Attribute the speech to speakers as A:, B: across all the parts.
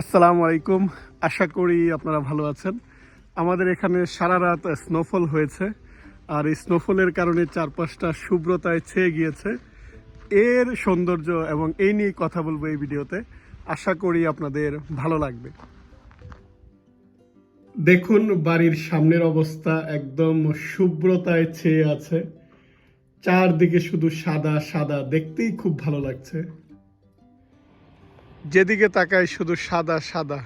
A: আসসালামু আলাইকুম। আশা করি আপনারা ভালো আছেন। আমাদের এখানে সারা রাত স্নোফল হয়েছে, আর এই স্নোফলের কারণে চারপাশটা শুভ্রতায় ছেয়ে গিয়েছে। এর সৌন্দর্য এবং এই নিয়ে কথা বলব এই ভিডিওতে। আশা করি আপনাদের ভালো লাগবে। দেখুন, বাড়ির সামনের অবস্থা একদম শুভ্রতায় ছেয়ে আছে। চারদিকে শুধু সাদা সাদা, দেখতেই খুব ভালো লাগছে। যেদিকে তাকায় শুধু সাদা সাদা।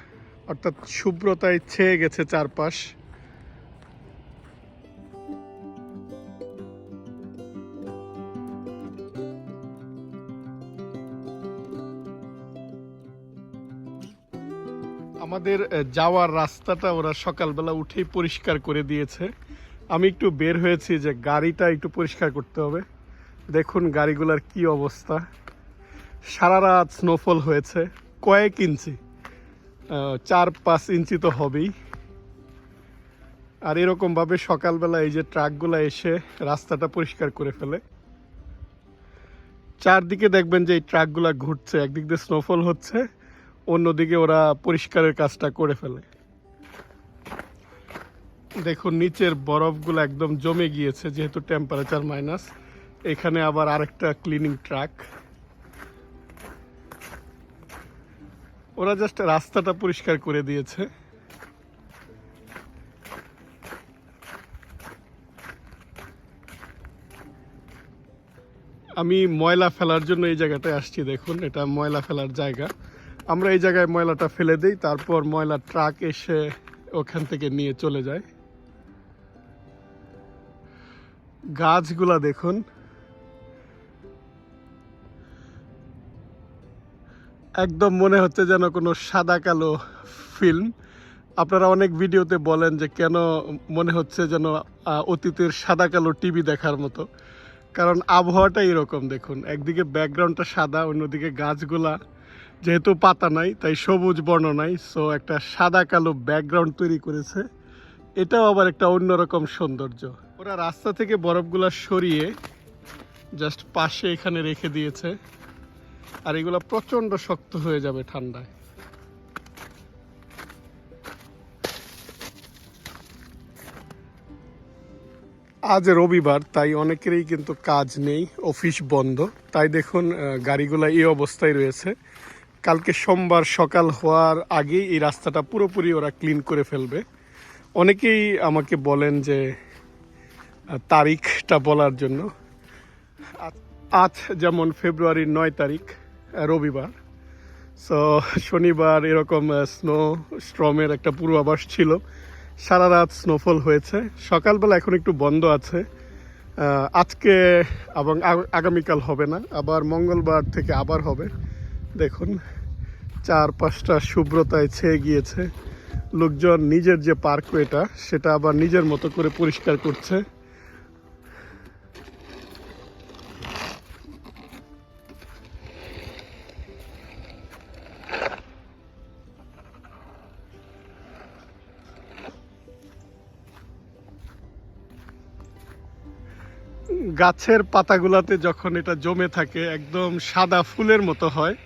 A: অর্থাৎ শুভ্রতায় ছেয়ে গেছে চারপাশ। আমাদের যাওয়ার রাস্তাটা ওরা সকালবেলা উঠেই পরিষ্কার করে দিয়েছে। আমি একটু বের হয়েছি যে গাড়িটা একটু পরিষ্কার করতে হবে। দেখুন গাড়িগুলোর কি অবস্থা। সারা রাত স্নোফল হয়েছে, কয়েক ইঞ্চি। চার পাঁচ ইঞ্চি তো হবেই। আর এরকমভাবে সকালবেলা এই যে ট্রাকগুলো এসে রাস্তাটা পরিষ্কার করে ফেলে। চারদিকে দেখবেন যে এই ট্রাকগুলো ঘুরছে, একদিক দিয়ে স্নোফল হচ্ছে, অন্যদিকে ওরা পরিষ্কারের কাজটা করে ফেলে। দেখুন, নিচের বরফগুলো একদম জমে গিয়েছে, যেহেতু টেম্পারেচার মাইনাস এখানে আবার আরেকটা ক্লিনিং ট্রাক ওরা জাস্ট রাস্তাটা পরিষ্কার করে দিয়েছে। আমি ময়লা ফেলার জন্য এই জায়গাটায় আসছি, দেখুন, এটা ময়লা ফেলার জায়গা। আমরা এই জায়গায় ময়লাটা ফেলে দিই, তারপর ময়লা ট্রাক এসে ওখান থেকে নিয়ে চলে যায়। গাছগুলা দেখুন একদম মনে হচ্ছে যেন কোনো সাদা কালো ফিল্ম। আপনারা অনেক ভিডিওতে বলেন যে কেন মনে হচ্ছে যেন অতীতের সাদা কালো টিভি দেখার মতো। কারণ আবহাওয়াটা এরকম, দেখুন। একদিকে ব্যাকগ্রাউন্ডটা সাদা, অন্যদিকে গাছগুলা যেহেতু পাতা নাই, তাই সবুজ বর্ণ নাই সো একটা সাদা কালো ব্যাকগ্রাউন্ড তৈরি করেছে। এটাও আবার একটা অন্যরকম সৌন্দর্য। ওরা রাস্তা থেকে বরফগুলা সরিয়ে জাস্ট পাশে এখানে রেখে দিয়েছে। আর এগুলো প্রচণ্ড শক্ত হয়ে যাবে ঠান্ডায়। আজ রবিবার, তাই অনেকেরই কিন্তু কাজ নেই, অফিস বন্ধ। তাই দেখুন গাড়িগুলো এই অবস্থায় রয়েছে। কালকে সোমবার সকাল হওয়ার আগেই এই রাস্তাটা পুরোপুরি ওরা ক্লিন করে ফেলবে। অনেকেই আমাকে বলেন যে তারিখটা বলার জন্য। আজ- যেমন ফেব্রুয়ারির নয় তারিখ রবিবার সো শনিবার এরকম স্নো স্ট্রমের একটা পূর্বাভাস ছিল। সারা রাত স্নোফল হয়েছে। সকালবেলা এখন একটু বন্ধ আছে। আজকে এবং আগ- আগামীকাল হবে না, আবার মঙ্গলবার থেকে আবার হবে। দেখুন, চার পাঁচটা শুভ্রতায় ছেয়ে গিয়েছে। লোকজন নিজের যে পার্কওয়েটা সেটা আবার নিজের মতো করে পরিষ্কার করছে। গাছের পাতাগুলাতে যখন এটা জমে থাকে, একদম সাদা ফুলের মতো হয়,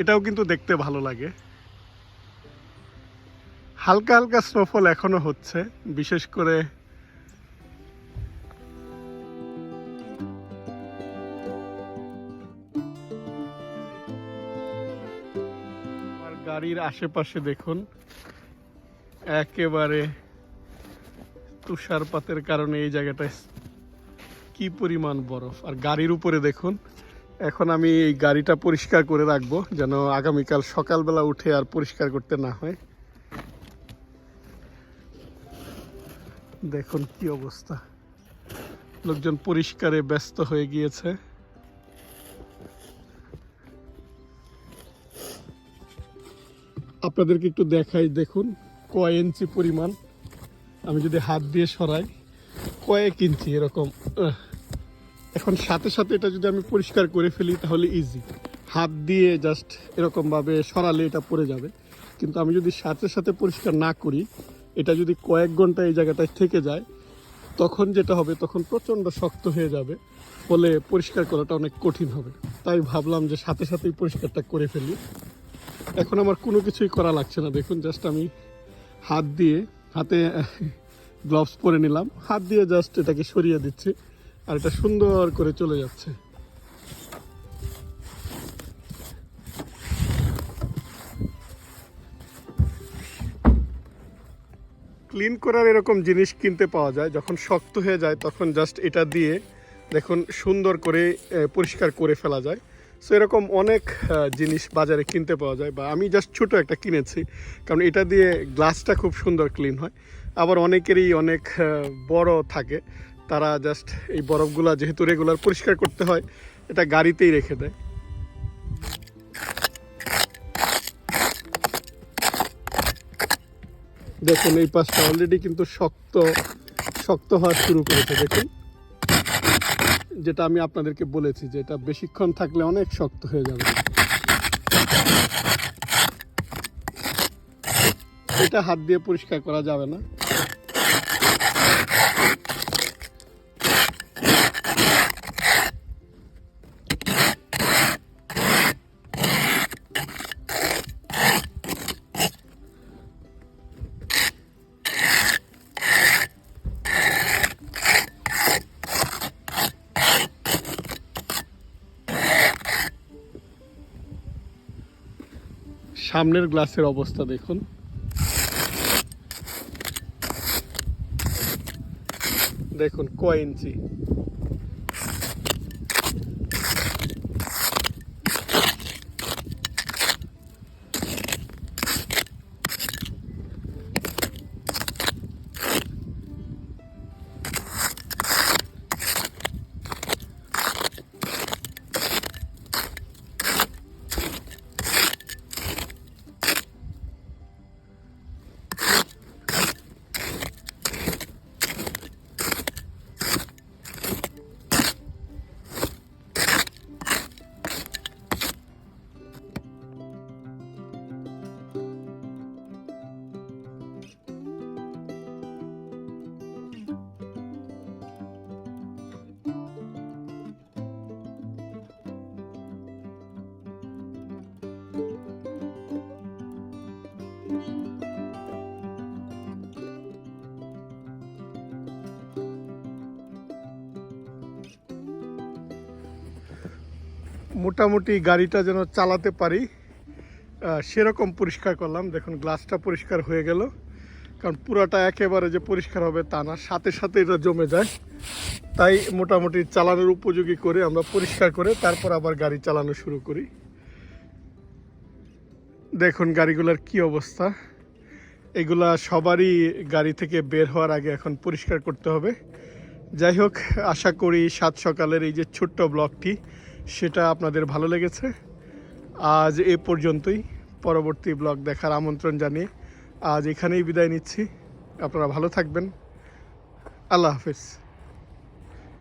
A: এটাও কিন্তু দেখতে ভালো লাগে। হালকা হালকা স্নোফল এখনও হচ্ছে, বিশেষ করে গাড়ির আশেপাশে দেখুন, একেবারে তুষারপাতের কারণে এই জায়গাটায় কি পরিমাণ বরফ? আর গাড়ির উপরে দেখুন, এখন আমি এই গাড়িটা পরিষ্কার করে রাখব যেন আগামীকাল সকালবেলা উঠে আর পরিষ্কার করতে না হয়। দেখুন কি অবস্থা। লোকজন পরিষ্কারে ব্যস্ত হয়ে গিয়েছে। আপনাদেরকে একটু দেখাই, দেখুন, কয় ইঞ্চি পরিমাণ। আমি যদি হাত দিয়ে সরাই, কয়েক ইঞ্চি এরকম। এখন সাথে সাথে এটা যদি আমি পরিষ্কার করে ফেলি, তাহলে ইজি হাত দিয়ে জাস্ট এরকমভাবে সরালে এটা পড়ে যাবে। কিন্তু আমি যদি সাথে সাথে পরিষ্কার না করি, এটা যদি কয়েক ঘণ্টা এই জায়গাটায় থেকে যায়, তখন যেটা হবে, তখন প্রচণ্ড শক্ত হয়ে যাবে। ফলে পরিষ্কার করাটা অনেক কঠিন হবে। তাই ভাবলাম যে সাথে সাথেই পরিষ্কারটা করে ফেলি। এখন আমার কোনো কিছুই করা লাগছে না। দেখুন জাস্ট আমি হাত দিয়ে, হাতে গ্লাভস পরে নিলাম। হাত দিয়ে জাস্ট এটাকে সরিয়ে দিচ্ছি। আর এটা সুন্দর করে চলে যাচ্ছে। ক্লিন করার এরকম জিনিস কিনতে পাওয়া যায়, যখন শক্ত হয়ে যায়, তখন জাস্ট এটা দিয়ে দেখুন সুন্দর করে পরিষ্কার করে ফেলা যায়। সো এরকম অনেক জিনিস বাজারে কিনতে পাওয়া যায় বা আমি জাস্ট ছোট একটা কিনেছি, কারণ এটা দিয়ে গ্লাসটা খুব সুন্দর ক্লিন হয়। আবার অনেকেরই অনেক বড় থাকে তারা জাস্ট এই বরফগুলা যেহেতু রেগুলার পরিষ্কার করতে হয়, এটা গাড়িতেই রেখে দেয়। দেখুন, এই পাশটা অলরেডি কিন্তু শক্ত শক্ত হওয়া শুরু করেছে, দেখুন। যেটা আমি আপনাদেরকে বলেছি যে এটা বেশিক্ষণ থাকলে অনেক শক্ত হয়ে যাবে। এটা হাত দিয়ে পরিষ্কার করা যাবে না। সামনের গ্লাসের অবস্থা দেখুন। দেখুন কয় মোটামুটি গাড়িটা যেন চালাতে পারি সেরকম পরিষ্কার করলাম। দেখুন গ্লাসটা পরিষ্কার হয়ে গেল। কারণ পুরাটা একেবারে যে পরিষ্কার হবে তা না, সাথে সাথে এটা জমে যায়। তাই মোটামুটি চালানোর উপযোগী করে আমরা পরিষ্কার করে তারপর আবার গাড়ি চালানো শুরু করি। দেখুন, গাড়িগুলোর কি অবস্থা। এগুলা সবারই গাড়ি থেকে বের হওয়ার আগে এখন পরিষ্কার করতে হবে। যাই হোক, আশা করি সাত সকালের এই যে ছোট্ট ব্লগটি সেটা আপনাদের ভালো লেগেছে। আজ এ পর্যন্তই। পরবর্তী ব্লগ দেখার আমন্ত্রণ জানিয়ে আজ এখানেই বিদায় নিচ্ছি। আপনারা ভালো থাকবেন। আল্লাহ হাফিজ।